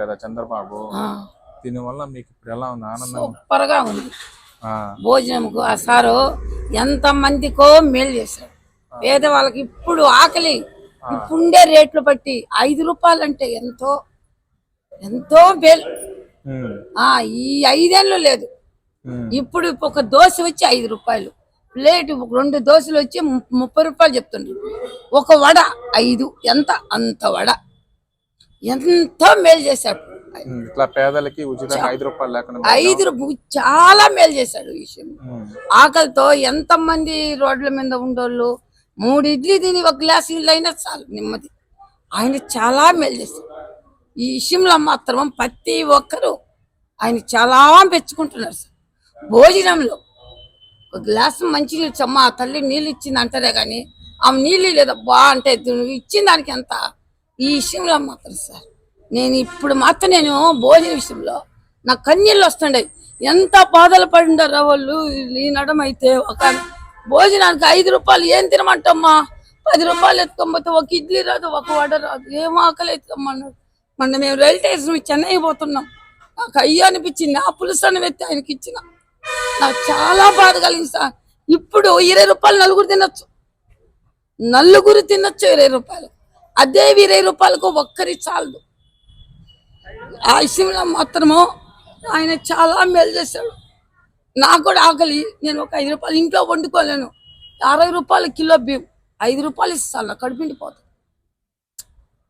కదా చంద్రబాబు. దీనివల్ల మీకు ఇప్పుడు ఎలా ఉంది? ఆనందం సూపర్గా ఉంది. భోజనంకు ఆ సారు ఎంత మందికో మేలు చేశాడు పేదవాళ్ళకి ఇప్పుడు ఆకలి ఇప్పుండే రేట్లు బట్టి ఐదు రూపాయలు అంటే ఎంతో ఎంతో మేలు. ఆ ఈ ఐదేళ్ళు లేదు. ఇప్పుడు ఒక దోశ వచ్చి ఐదు రూపాయలు ప్లేట్ రెండు దోశలు వచ్చి ముప్పై రూపాయలు చెప్తుండ్రు. ఒక వడ ఐదు ఎంత? అంత వడ. ఎంతో మేలు చేశాడు. ఇట్లా పేదలకి ఐదు రూపాయలు లేకుండా ఐదు రూపాయలు చాలా మేలు చేశాడు ఈ విషయం. ఆకలితో ఎంత మంది రోడ్ల మీద ఉండోళ్ళు మూడు ఇడ్లీ తిని ఒక గ్లాస్ ఇల్లు అయినా చాలు నెమ్మది. ఆయన చాలా మేలు చేశారు ఈ విషయంలో మాత్రం ప్రతి ఒక్కరూ ఆయన చాలా మెచ్చుకుంటున్నారు సార్. భోజనంలో ఒక గ్లాసు మంచి నీళ్ళు చమ్మా తల్లి నీళ్ళు ఇచ్చింది అంటారే కానీ ఆమె నీళ్ళు లేదబ్బా అంటే ఇచ్చిన దానికి ఎంత ఈ విషయంలో మాత్రం సార్ నేను ఇప్పుడు మాత్రం నేను భోజన విషయంలో నా కన్నీళ్ళు వస్తుండే ఎంత బాధలు పడిండారా వాళ్ళు ఈ నడమైతే ఒక భోజనానికి ఐదు రూపాయలు ఏం తినమంటమ్మా? పది రూపాయలు ఎత్తుకోకపోతే ఒక ఇడ్లీ రాదు ఒక వడ రాదు ఏం ఆకలి ఎత్తుకోమన్నాడు మొన్న మేము రైల్వే స్టేషన్ చెన్నై పోతున్నాం. నాకు అయ్యో అనిపించింది ఆ పులుసాన్ని అని ఆయనకి ఇచ్చిన. నాకు చాలా బాధ కలిగింది సార్. ఇప్పుడు ఇరవై రూపాయలు నలుగురు తినొచ్చు. నలుగురు తినొచ్చు ఇరవై రూపాయలు. అదే ఇరవై రూపాయలకు ఒక్కరి చాలదు. ఆ విషయంలో మాత్రము ఆయన చాలా మేలు చేశాడు. నాకు కూడా ఆకలి. నేను ఒక ఐదు రూపాయలు ఇంట్లో వండుకోలేను. అరవై రూపాయలు కిలో బియ్యం ఐదు రూపాయలు ఇస్తాను నా కడుపుండిపోతుంది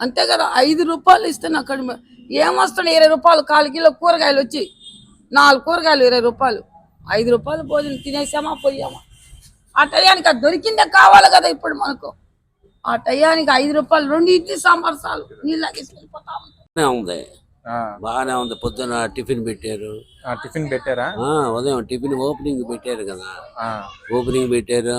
అంతే కదా ఐదు రూపాయలు ఇస్తే నా కడుపు ఏమొస్తాడు ఇరవై రూపాయలు కాలు కిలో కూరగాయలు వచ్చి నాలుగు కూరగాయలు ఇరవై రూపాయలు. ఐదు రూపాయలు భోజనం తినేసామా పోయామా? ఆ టయానికి అది దొరికిందే కావాలి కదా ఇప్పుడు మనకు. ఆ టయానికి ఐదు రూపాయలు రెండు ఇడ్లీ సాంబార్ చాలు. నీళ్ళు వెళ్ళిపోతా ఉంటాం బాగానే ఉంది. ఆ, బాగానే ఉంది. పొద్దున టిఫిన్ పెట్టారు. ఆ, టిఫిన్ పెట్టారా? ఆ, ఉదయం టిఫిన్ ఓపెనింగ్ పెట్టారు కదా. ఆ, ఓపెనింగ్ పెట్టారు.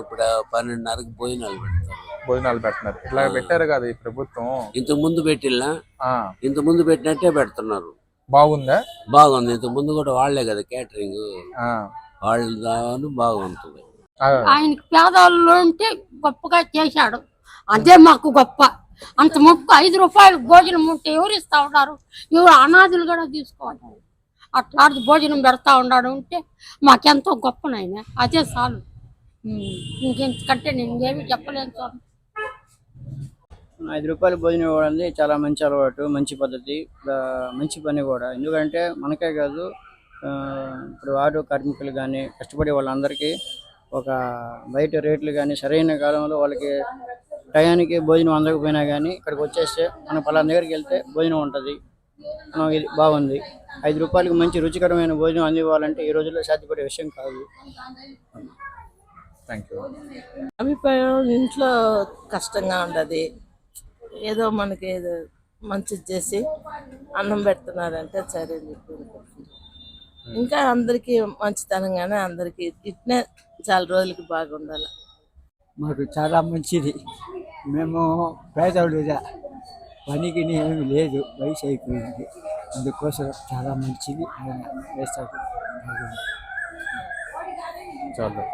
ఇప్పుడు పన్నెండున్నరకు భోజనాలు పెడతారు. భోజనాలు పెడుతున్నారు. ఇట్లా పెట్టారు కదా ఈ ప్రభుత్వం. ఇంతకు ముందు పెట్టిల్లా? ఆ, ఇంత ముందు పెట్టినట్టే పెడుతున్నారు. బాగుందా? బాగుంది. ఇంత ముందు కూడా వాళ్ళే కదా క్యాటరింగ్ ఆ, వాళ్ళ దాని బాగుంటుంది. ఆయనకి పేదవాళ్ళు ఉంటే గొప్పగా చేశాడు. అదే మాకు గొప్ప. అంత ముప్పు ఐదు రూపాయలు భోజనం ఉంటే ఎవరు ఇస్తా ఉన్నారు? ఎవరు అనాథులు కూడా తీసుకోవాలి అట్లాంటి భోజనం పెడతా ఉన్నాడు ఉంటే మాకెంతో గొప్ప నాయన. అదే చాలు. ఇంకెంతకంటే నేను ఇంకేమీ చెప్పలేను స్వామి ఐదు రూపాయలు భోజనం ఇవ్వడం చాలా మంచి అలవాటు మంచి పద్ధతి మంచి పని కూడా. ఎందుకంటే మనకే కాదు ఆ, ఇప్పుడు ఆటో కార్మికులు కానీ కష్టపడే వాళ్ళందరికీ ఒక బయట రేట్లు కానీ సరైన కాలంలో వాళ్ళకి టయానికి భోజనం అందకపోయినా కానీ ఇక్కడికి వచ్చేస్తే మనం పలానా దగ్గరికి వెళ్తే భోజనం ఉంటుంది. మనం ఇది బాగుంది. ఐదు రూపాయలకి మంచి రుచికరమైన భోజనం అందివ్వాలంటే ఈ రోజుల్లో సాధ్యపడే విషయం కాదు. థ్యాంక్ యూ అభిప్రాయం ఇంట్లో కష్టంగా ఉండదు. ఏదో మనకి ఏదో మంచిది చేసి అన్నం పెడుతున్నారంటే సరే చెప్పి అనుకుంటున్నాం. ఇంకా అందరికీ మంచితనంగానే అందరికీ ఇట్నే చాలా రోజులకి బాగుండాలి. మాకు చాలా మంచిది. మేము పేదవాళ్ళుగా పనికి ఏమి లేదు. వయసు అయిపోయింది. అందుకోసం చాలా మంచిది. ఆయన వేస్తాడు బాగుంది. చాలు.